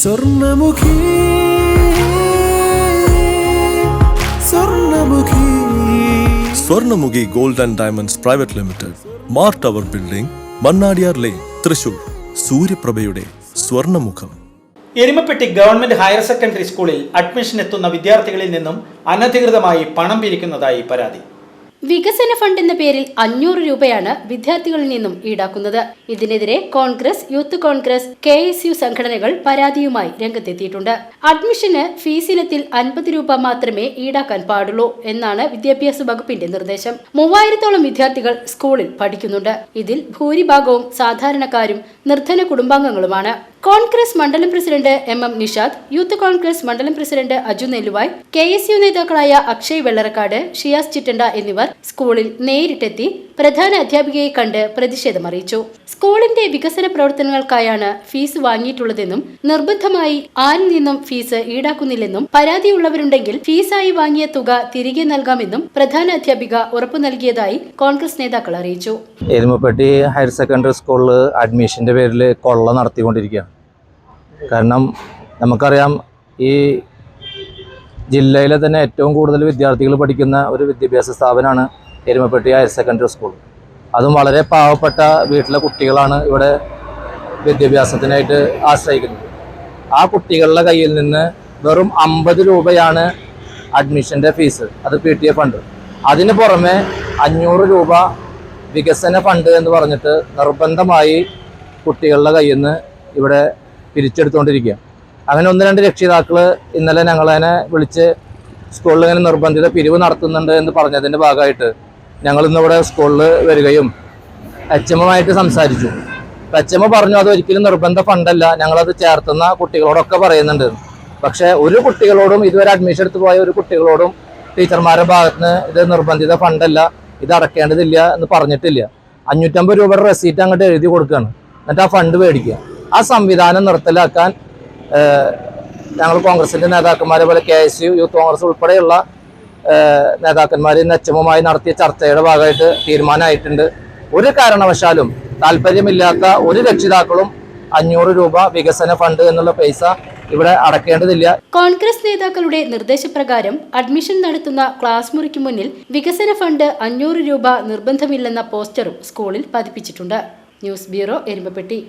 Swarnamukhi Swarnamukhi. Swarnamukhi gold and diamonds private limited Mar tower building Mannadiyar lane Thrissur. സൂര്യപ്രഭയുടെ സ്വർണമുഖം. Erumapetty government higher secondary സ്കൂളിൽ admission എത്തുന്ന വിദ്യാർത്ഥികളിൽ നിന്നും അനധികൃതമായി പണം പിരിക്കുന്നതായി പരാതി. വികസന ഫണ്ട് എന്ന പേരിൽ അഞ്ഞൂറ് രൂപയാണ് വിദ്യാർത്ഥികളിൽ നിന്നും ഈടാക്കുന്നത്. ഇതിനെതിരെ Congress youth Congress K S U സംഘടനകൾ പരാതിയുമായി രംഗത്തെത്തിയിട്ടുണ്ട്. അഡ്മിഷന് ഫീസിനത്തിൽ അൻപത് രൂപ മാത്രമേ ഈടാക്കാൻ പാടുള്ളൂ എന്നാണ് വിദ്യാഭ്യാസ വകുപ്പിന്റെ നിർദ്ദേശം. മൂവായിരത്തോളം വിദ്യാർത്ഥികൾ സ്കൂളിൽ പഠിക്കുന്നുണ്ട്. ഇതിൽ ഭൂരിഭാഗവും സാധാരണക്കാരും നിർധന കുടുംബാംഗങ്ങളുമാണ്. കോൺഗ്രസ് മണ്ഡലം president M M Nishad youth Congress മണ്ഡലം president Aju Nelluvai K S U നേതാക്കളായ അക്ഷയ് വെള്ളറക്കാട് ഷിയാസ് ചിറ്റണ്ട എന്നിവർ സ്കൂളിൽ നേരിട്ടെത്തി പ്രധാന അധ്യാപികയെ കണ്ട് പ്രതിഷേധം അറിയിച്ചു സ്കൂളിന്റെ വികസന പ്രവർത്തനങ്ങൾക്കായാണ് ഫീസ് വാങ്ങിയിട്ടുള്ളതെന്നും നിർബന്ധമായി ആരിൽ നിന്നും ഫീസ് ഈടാക്കുന്നില്ലെന്നും പരാതിയുള്ളവരുണ്ടെങ്കിൽ ഫീസായി വാങ്ങിയ തുക തിരികെ നൽകാമെന്നും പ്രധാന അധ്യാപിക ഉറപ്പു നൽകിയതായി കോൺഗ്രസ് നേതാക്കൾ അറിയിച്ചു. എരുമപ്പെട്ടി ഹയർ സെക്കൻഡറി സ്കൂളിൽ അഡ്മിഷന്റെ പേരിൽ കൊള്ള നടത്തിക്കൊണ്ടിരിക്കുകയാണ്. കാരണം നമുക്കറിയാം ഈ ജില്ലയിലെ തന്നെ ഏറ്റവും കൂടുതൽ വിദ്യാർത്ഥികൾ പഠിക്കുന്ന ഒരു വിദ്യാഭ്യാസ സ്ഥാപനമാണ് എരുമപ്പെട്ടി ഹയർ സെക്കൻഡറി സ്കൂൾ അതും വളരെ പാവപ്പെട്ട വീട്ടിലെ കുട്ടികളാണ് ഇവിടെ വിദ്യാഭ്യാസത്തിനായിട്ട് ആശ്രയിക്കുന്നത്. ആ കുട്ടികളുടെ കയ്യിൽ നിന്ന് വെറും അമ്പത് രൂപയാണ് അഡ്മിഷന്റെ ഫീസ് അത് പി ടി എ ഫണ്ട് അതിന് പുറമെ അഞ്ഞൂറ് രൂപ വികസന ഫണ്ട് എന്ന് പറഞ്ഞിട്ട് നിർബന്ധമായി കുട്ടികളുടെ കയ്യിൽ നിന്ന് ഇവിടെ പിരിച്ചെടുത്തുകൊണ്ടിരിക്കുക. അങ്ങനെ ഒന്ന് രണ്ട് രക്ഷിതാക്കൾ ഇന്നലെ ഞങ്ങളതിനെ വിളിച്ച് സ്കൂളിൽ ഇങ്ങനെ നിർബന്ധിത പിരിവ് നടത്തുന്നുണ്ട് എന്ന് പറഞ്ഞതിന്റെ ഭാഗമായിട്ട് ഞങ്ങൾ ഇന്നിവിടെ സ്കൂളിൽ വരികയും എച്ച് എമ്മുമായിട്ട് സംസാരിച്ചു. എച്ച് എം പറഞ്ഞു അത് ഒരിക്കലും നിർബന്ധ ഫണ്ടല്ല. ഞങ്ങളത് ചേർത്തുന്ന കുട്ടികളോടൊക്കെ പറയുന്നുണ്ട്. പക്ഷേ ഒരു കുട്ടികളോടും ഇതുവരെ അഡ്മിഷൻ എടുത്ത് പോയ ഒരു കുട്ടികളോടും ടീച്ചർമാരുടെ ഭാഗത്ത് നിന്ന് ഇത് നിർബന്ധിത ഫണ്ടല്ല. ഇത് അടക്കേണ്ടതില്ല എന്ന് പറഞ്ഞിട്ടില്ല. അഞ്ഞൂറ്റമ്പത് രൂപയുടെ റെസീറ്റ് അങ്ങോട്ട് എഴുതി കൊടുക്കുകയാണ് എന്നിട്ട് ആ ഫണ്ട് മേടിക്കുക. ആ സംവിധാനം നിർത്തലാക്കാൻ ഞങ്ങൾ കോൺഗ്രസിന്റെ നേതാക്കന്മാരെ പോലെ K S U youth Congress ഉൾപ്പെടെയുള്ള നേതാക്കന്മാർ ഇന്ന് എച്ചമ്മുമായി നടത്തിയ ചർച്ചയുടെ ഭാഗമായിട്ട് തീരുമാനമായിട്ടുണ്ട്. ഒരു കാരണവശാലും താല്പര്യമില്ലാത്ത ഒരു രക്ഷിതാക്കളും അഞ്ഞൂറ് രൂപ വികസന ഫണ്ട് എന്നുള്ള പൈസ ഇവിടെ അടക്കേണ്ടതില്ല. കോൺഗ്രസ് നേതാക്കളുടെ നിർദ്ദേശപ്രകാരം അഡ്മിഷൻ നടത്തുന്ന ക്ലാസ് മുറിക്ക് മുന്നിൽ വികസന ഫണ്ട് അഞ്ഞൂറ് രൂപ നിർബന്ധമില്ലെന്ന പോസ്റ്ററും സ്കൂളിൽ പതിപ്പിച്ചിട്ടുണ്ട്. News bureau Erumapetty